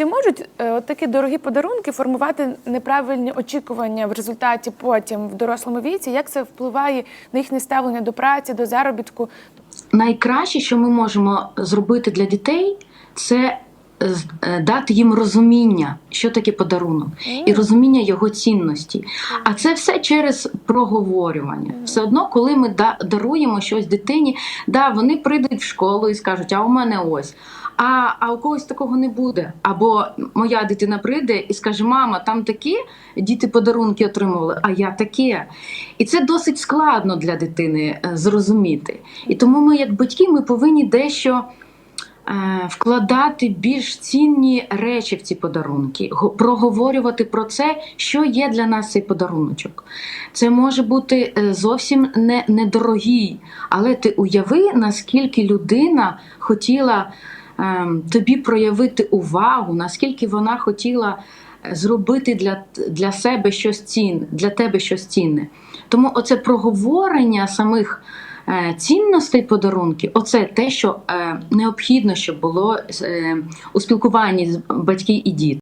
чи можуть е, от такі дорогі подарунки формувати неправильні очікування в результаті потім в дорослому віці? Як це впливає на їхнє ставлення до праці, до заробітку? найкраще, що ми можемо зробити для дітей, це дати їм розуміння, що таке подарунок, і розуміння його цінності. А це все через проговорювання. Все одно, коли ми даруємо щось дитині, да, вони прийдуть в школу і скажуть, а у мене ось. А, а у когось такого не буде. Або моя дитина прийде і скаже: Мама, там такі діти подарунки отримували, а я таке. І це досить складно для дитини е, зрозуміти. І тому ми, як батьки, ми повинні дещо е, вкладати більш цінні речі в ці подарунки, проговорювати про це, що є для нас цей подаруночок. Це може бути е, зовсім не, недорогий, але ти уяви, наскільки людина хотіла ем, тобі проявити увагу, наскільки вона хотіла е, зробити для, для себе щось цінне, для тебе щось цінне. Тому оце проговорення самих е, цінностей подарунків, оце те, що е, необхідно, щоб було е, у спілкуванні з батьки і діти.